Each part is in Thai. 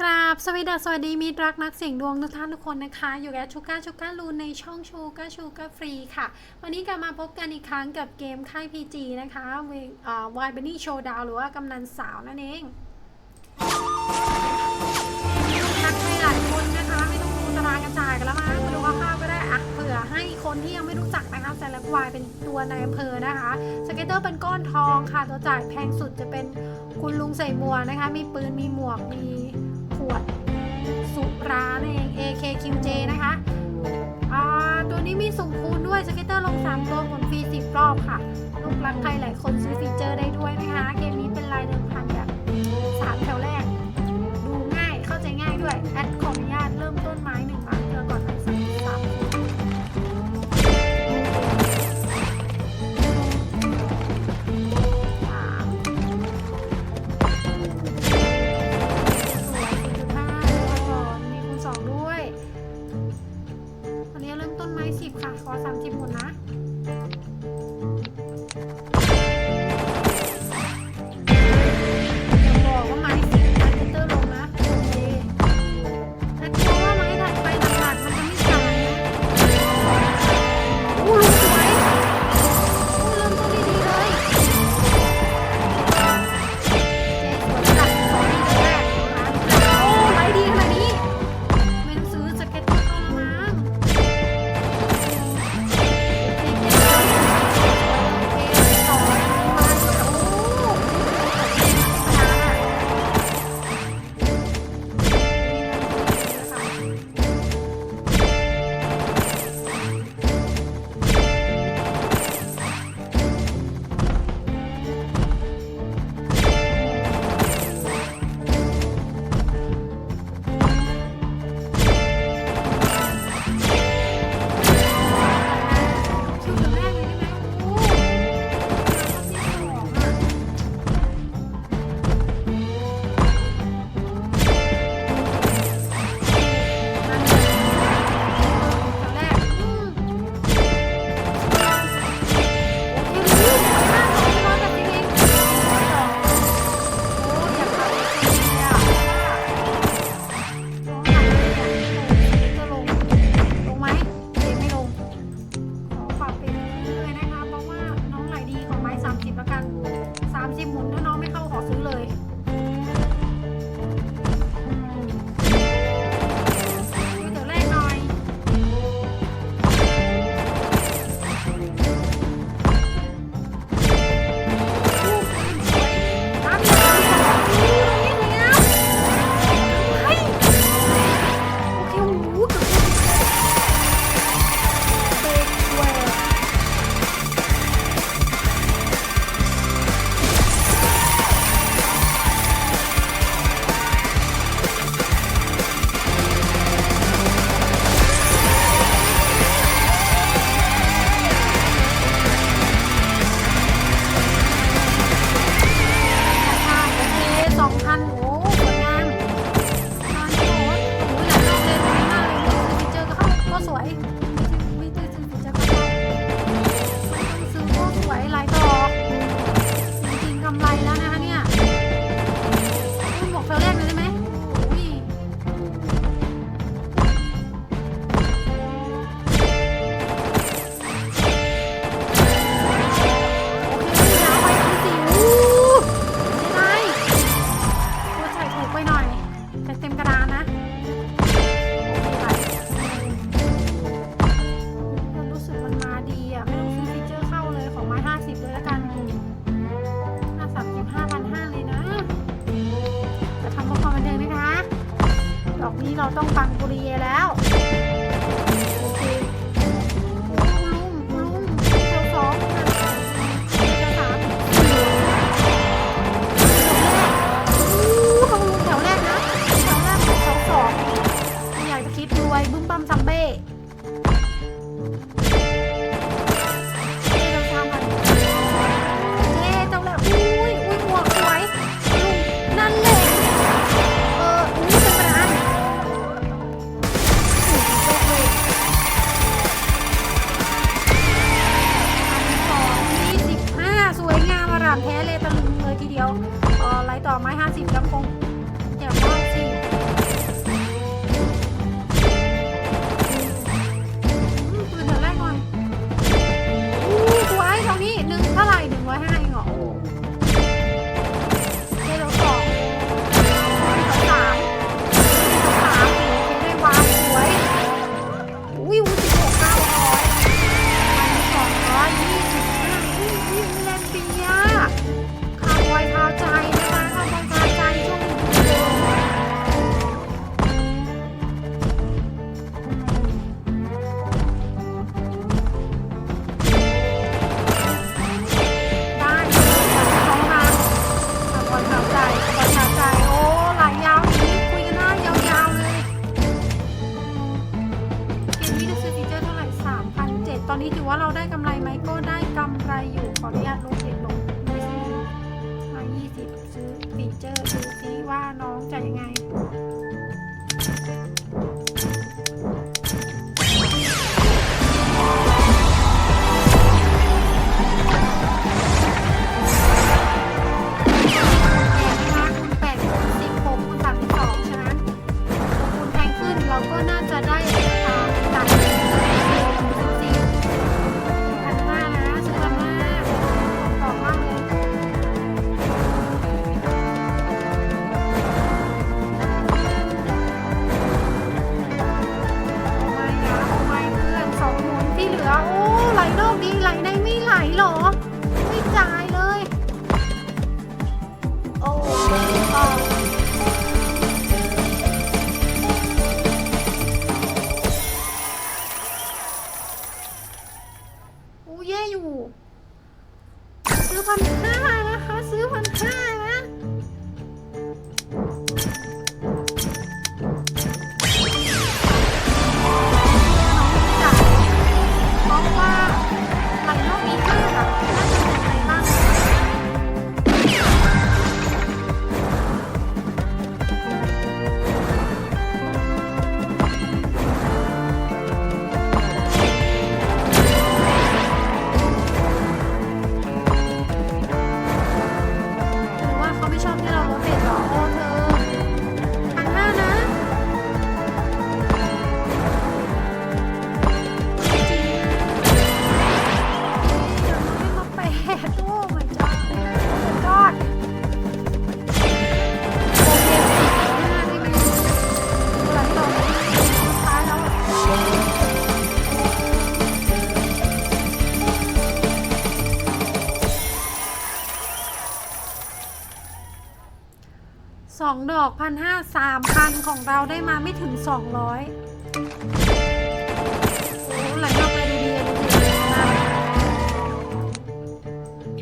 กราบสวัสดีสวัสดีมิตรรักนักเสี่ยงดวงทุกท่านทุกคนนะคะ อยู่กับชูก้าชูก้าลูนในช่องชูก้าชูก้าฟรีค่ะ วันนี้กลับมาพบกันอีกครั้งกับเกมค่าย PG นะคะเวายเบนนี่โชว์ดาวหรือว่ากำนันสาวนั่นเองทักใครหลายคนนะคะ ไม่ต้องดูตารางกระจายกันแล้วมั้งมาดูคร่าวๆก็ได้อะเผื่อให้คนที่ยังไม่รู้จักนะคะแต่ละวายเป็นตัวในอำเภอนะคะสเก็ตเตอร์เป็นก้อนทองค่ะตัวจ่ายแพงสุดจะเป็นคุณลุงใส่หมวกนะคะ มีปืนมีหมวกมี วดสุรานั่นเอง AKQJ นะคะตัวนี้มีสุ่มคูณด้วยสเก็ตเตอร์ลง 3 ตัวหมุนฟรี10 รอบค่ะ ลูกรักใครหลายคนซื้อฟีเจอร์ได้ด้วยนะคะ เกมนี้เป็นลายเดิมพันแบบสามแถวแรก อนุญาตลงเสียงลง20มา20 ซื้อฟีเจอร์ดูซิว่าน้องจะยังไง 上面的和被子。 องดอกพันห้าสามพันของเราได้มาไม่ถึงสองร้อยโอ้ไหลนอกเลยดูดีดูดีนะ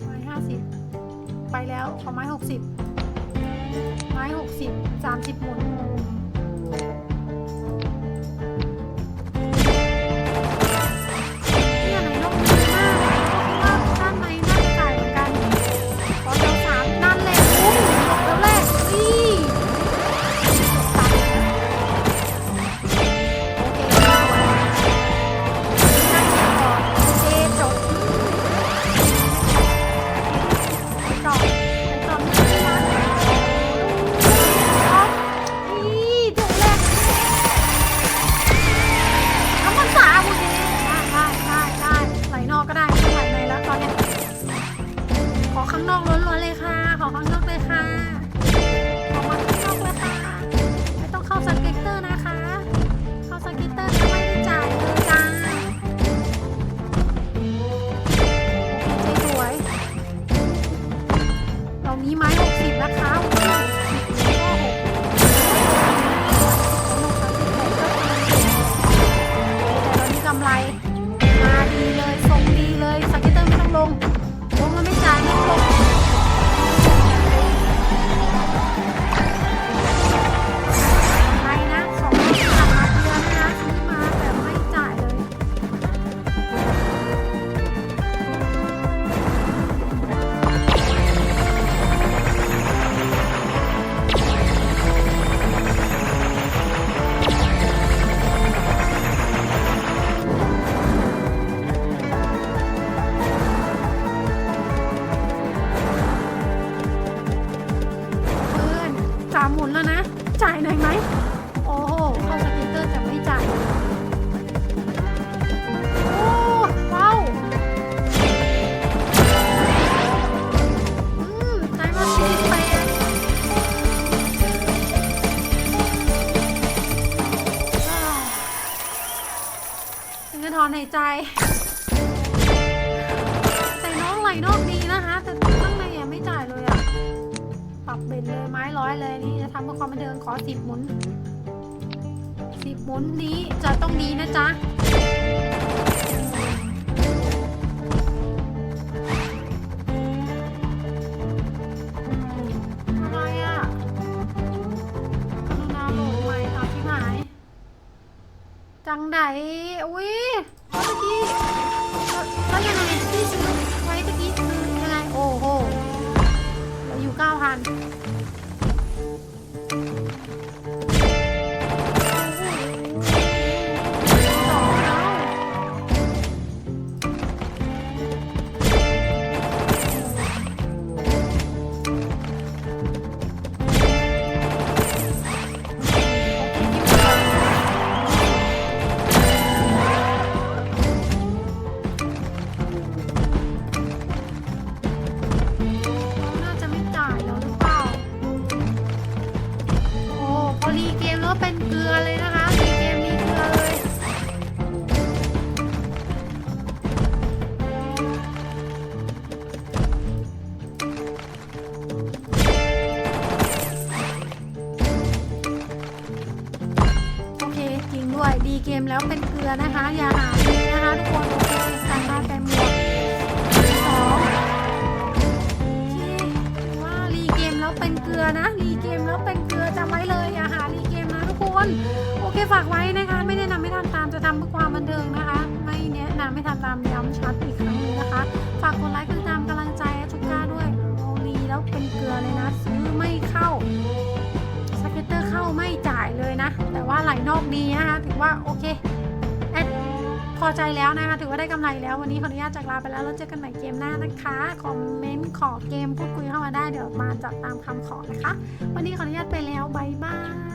ไม้ห้าสิบไปแล้วขอไม้หกสิบไม้หกสิบสามสิบหมุน ใจะถอนใจ แต่น้องไหลนอกดีนะคะ แต่ข้างในยังไม่จ่ายเลยอะปรับเบ็ดเลยไม้ร้อยเลยนี่จะทำเพื่อความบันเทิงขอสิบหมุนสิบหมุนนี้จะต้องดีนะจ๊ะ ด้วย ดีเกมแล้วเป็นเกลือนะคะ อย่าหาดีนะคะทุกคนโอเคสั่งมาแต่หมวกสองที่ว่ารีเกมแล้วเป็นเกลือนะรีเกมแล้วเป็นเกลือจำไว้เลยอย่าหารีเกมนะทุกคนโอเคฝากไว้นะคะ ไม่แนะนำไม่ทำตามจะทำเพื่อความบันเทิงนะคะ ไม่แนะนำไม่ทำตามย้ำชัดอีกครั้งหนึงนะคะ ฝากกดไลค์กดติดตามกำลั คดีนะคะถือว่าโอเคแอดพอใจแล้วนะคะถือว่าได้กำไรแล้ววันนี้ขออนุญาตจากลาไปแล้วแล้วเจอกันใหม่เกมหน้านะคะคอมเมนต์ขอเกมพูดคุยเข้ามาได้เดี๋ยวมาจัดตามคำขอนะคะ วันนี้ขออนุญาตไปแล้วบายบาย